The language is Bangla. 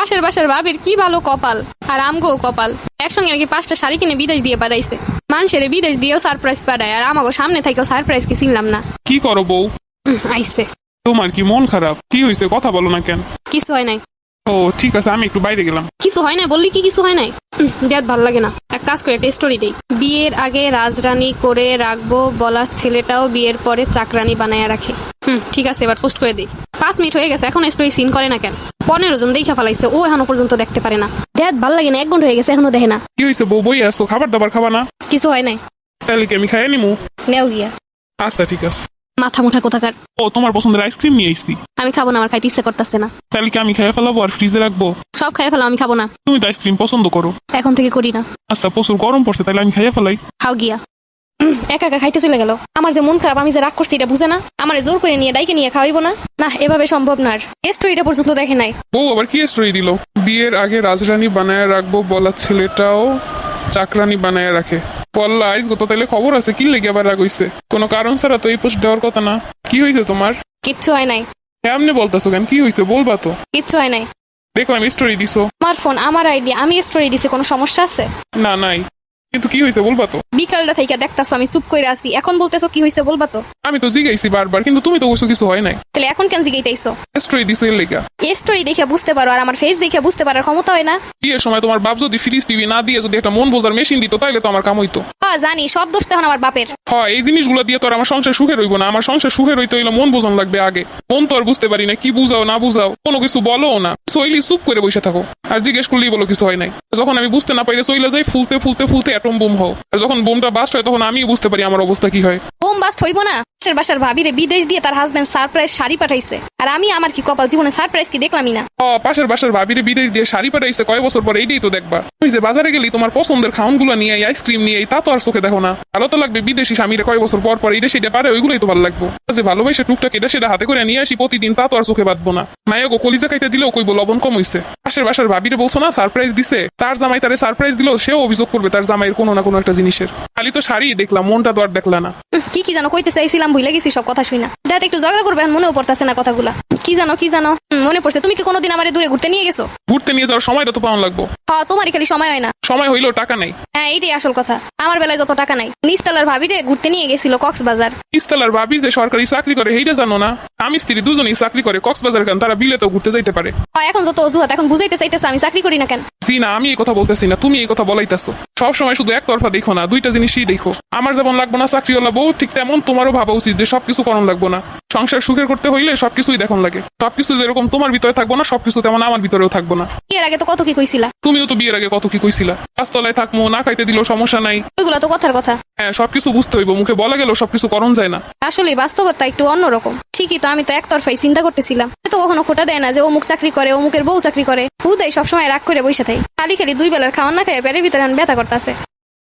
পাশের বাসার বাবির কি ভালো কপাল আর আমগো কপাল। একসঙ্গে নাকি পাঁচটা শাড়ি কিনে বিদেশ দিয়ে পাঠাইছে। মানুষের বিদেশ দিয়েও সারপ্রাইজ পাঠায় আর আমাকে সামনে থেকেও সারপ্রাইজ কি চিনলাম না। কি করো বউ? আইসে। তোমার কি মন খারাপ? কি হয়েছে কথা বলো না কেন? কিছু হয় নাই। ও ঠিক আছে আমি একটু বাইরে গেলাম। কিছু হয় না বললি কি কিছু হয় নাই? দেখ ভালো লাগে না। এক কাজ করে একটা স্টোরি দেই। বিয়ের আগে রাজরানী করে রাখব বলা ছেলেটাও বিয়ের পরে চাকরানি বানায় রাখে। হুম ঠিক আছে এবার পোস্ট করে দিই। পাঁচ মিনিট হয়ে গেছে এখন স্টোরি সিন করে না কেন? পনেরো জন দেখা ফেলাইছে ও এখনও পর্যন্ত দেখতে পারে না। দেখ ভালো লাগে না এক ঘণ্টা হয়ে গেছে এখনও দেখে না। কি হয়েছে বউ বই আসছো খাবার দাবার খাবা না? কিছু হয় নাই। তাহলে কি আমি খাই নিমু? নেও গিয়া। আচ্ছা ঠিক আছে। মাথা মুঠা কোথাকার। ও তোমার পছন্দের আইসক্রিম নিয়ে আইসি আমি খাব না আমার খাইতে ইচ্ছে করতেছে না। তাহলে কি আমি খাইয়ে ফেলাবো আর ফ্রিজে রাখব? সব খাই ফেলো আমি খাব না। তুমি তো আইসক্রিম পছন্দ করো। এখন থেকে করি না। আচ্ছা প্রচুর গরম পড়ছে তাহলে আমি খাইয়ে ফেলাই। খাও গিয়া। একা একা খাইতে চলে গেল। আমার যে মন খারাপ আমি যে রাগ করছি এটা বুঝে না। আমার জোর করে নিয়ে ডাইকে নিয়ে খাওয়াইবো না। না এভাবে সম্ভব না আর। স্টোরিটা পর্যন্ত দেখে নাই। বউ আবার কি স্টোরি দিল? বিয়ের আগে রাজরানী বানায় রাখব বলা ছেলেটাও চাকরানি বানায় রাখে। বললা আইস গো তাইলে খবর আছে কি লেগে আবার রাগ হইছে? কোনো কারণ ছাড়া তো এই পোস্ট দেওয়ার কথা না। কি হয়েছে তোমার? কিচ্ছু হয় নাই। এমনি বলতেছো কেন? কি হয়েছে বলবা তো। কিচ্ছু হয় নাই। দেখো আমি স্টোরি দিছো। আমার ফোন আমার আইডি আমি স্টোরি দিছি কোনো সমস্যা আছে? না নাই। কিন্তু কি হয়েছে বলবা তো? বিকালটা থেকে দেখতাছো আমি চুপ করে আসি এখন বলতেছো কি হয়েছে বলবা তো? আমি তো জিগাইছি বারবার কিন্তু তুমি তো বসে কিছু হয় নাই। তাহলে এখন কেন জিগাইতেইছো? স্টোরি দিছো এর লেগা। স্টোরি দেখে বুঝতে পারো আর আমার ফেস দেখে বুঝতে পারার ক্ষমতা হয় না। বিয়ের সময় তোমার বাপ যদি ফ্রিজ টিভি না দিয়ে যদি একটা মন বোঝার মেশিন দিত তাইলে তো আমার কাম হইতো। হ্যাঁ জানি সব দোষ তখন আমার বাপের। হয় এই জিনিসগুলো দিয়ে তো আর আমার সংসার সুখে রইব না। আমার সংসার সুখে রইতে হইলে মন বোঝান লাগবে আগে। মন তো আর বুঝতে পারি না কি বুঝাও না বুঝাও। কোনো কিছু বলো না। সইলি চুপ করে বসে থাকো। আর জিজ্ঞেস করলেই বলো কিছু হয় নাই। যখন আমি বুঝতে না পারি সইলে যাই ফুলতে ফুলতে ফুলতে অ্যাটম বোম আর যখন বোমটা বাস্ট হয় তখন আমি বুঝতে পারি আমার অবস্থা কি হয়। বোম বাস্ট হইব না। পাশের বাসার ভাবিরে বিদেশ দিয়ে তার হাজবেন্ড সারপ্রাইজ শাড়ি পাঠাইছে। আর আমি আমার কি কপাল জীবনে সারপ্রাইজ কি দেখলামই না। ও পাশের বাসার ভাবিরে বিদেশ দিয়ে শাড়ি পাঠাইছে কয় বছর পরে এইটাই তো দেখবা। তুমি যে বাজারে গেলি তোমার পছন্দের খাউনগুলো নিয়ে আইসক্রিম নিয়ে তা তো আর চোখে দেখো না। ভালো তো লাগবে বিদেশি স্বামীরা কয় বছর পর পর এটা সেটা পারে ওইগুলোই তো ভালো লাগবো। যে ভালোবাসে টুকটাক এটা সেটা হাতে করে নিয়ে আসি প্রতিদিন তা তো আর চোখে বাঁধবো না। নায়ক ও কলিজা খাইতে দিলেও কইবো লবণ কম হইছে। পাশের বাসার ভাবিরে বলছো না সারপ্রাইজ দিছে? তার জামাই তারে সারপ্রাইজ দিলেও সেও অভিযোগ করবে তার জামাইয়ের কোনো না কোনো একটা জিনিসের। খালি তো শাড়ি দেখলাম, মনটা তো আর দেখলা না। কি কি জানো কইতে চাইছিলাম ভুলে গেছি, সব কথা শুই না যাতে একটু ঝগড়া করবে মনেও পড়তেছে না কথাগুলা। কি জানো কি জানো? মনে পড়ছে। তুমি কি কোনোদিন আমার দূরে ঘুরতে নিয়ে গেছো? ঘুরতে নিয়ে যাওয়ার সময়টা তো পাওয়ান লাগবো। হ্যাঁ তোমারই খালি সময় হয় না। সময় হইলেও টাকা নাই। হ্যাঁ এইটাই আসল কথা। আমার বেলায় যত টাকা নাই। নিস্তালার ভাবি রে ঘুরতে নিয়ে গেছিল কক্সবাজার। ইস্তালার ভাবি যে সরকারি চাকরি করে সেইটা জানো না? আমি স্ত্রী দুজনেই চাকরি করে কক্সবাজার কেন তারা বিলে তো ঘুরতে যাইতে পারে। হ্যাঁ, এখন যত অজুহাত এখন বুঝাইতে চাইতেছে আমি চাকরি করি না কেন? জি না আমি এই কথা বলতেছি না তুমি এই কথা বলাইতেছো। সব সময় শুধু একতরফা দেখো না দুইটা জিনিসই দেখো। আমার যেমন লাগবো না চাকরিওয়ালা বউ ঠিক তেমন তোমারও ভাবা উচিত যে সবকিছু করণ লাগবো না। সংসার সুখের করতে হইলে সবকিছুই দেখুন লাগে। সবকিছু যেরকম তোমার ভিতরে থাকব না সবকিছু তেমন আমার ভিতরেও থাকব না। এর আগে তো কত কি কইছিলা? তুমিও তো বিয়ের আগে কত কি কইছিলা? গাছতলায় থাকব না খাইতে দিলেও সমস্যা নাই। ওইগুলা তো কথার কথা। হ্যাঁ সবকিছু বুঝতে হইব মুখে বলা গেলেও সবকিছু করণ যায় না। আসলে বাস্তবতা একটু অন্যরকম। ঠিকই তো আমি তো একতরফাই চিন্তা করতেছিলাম। তো কখনো খোটা দেয় না যে অমুক চাকরি করে অমুকের বউ চাকরি করে। হুদাই সবসময় রাগ করে বসে থাকে খালি খালি দুই বেলার খাওয়ান না খাই পেটের ভিতরে ব্যথা করতেছে।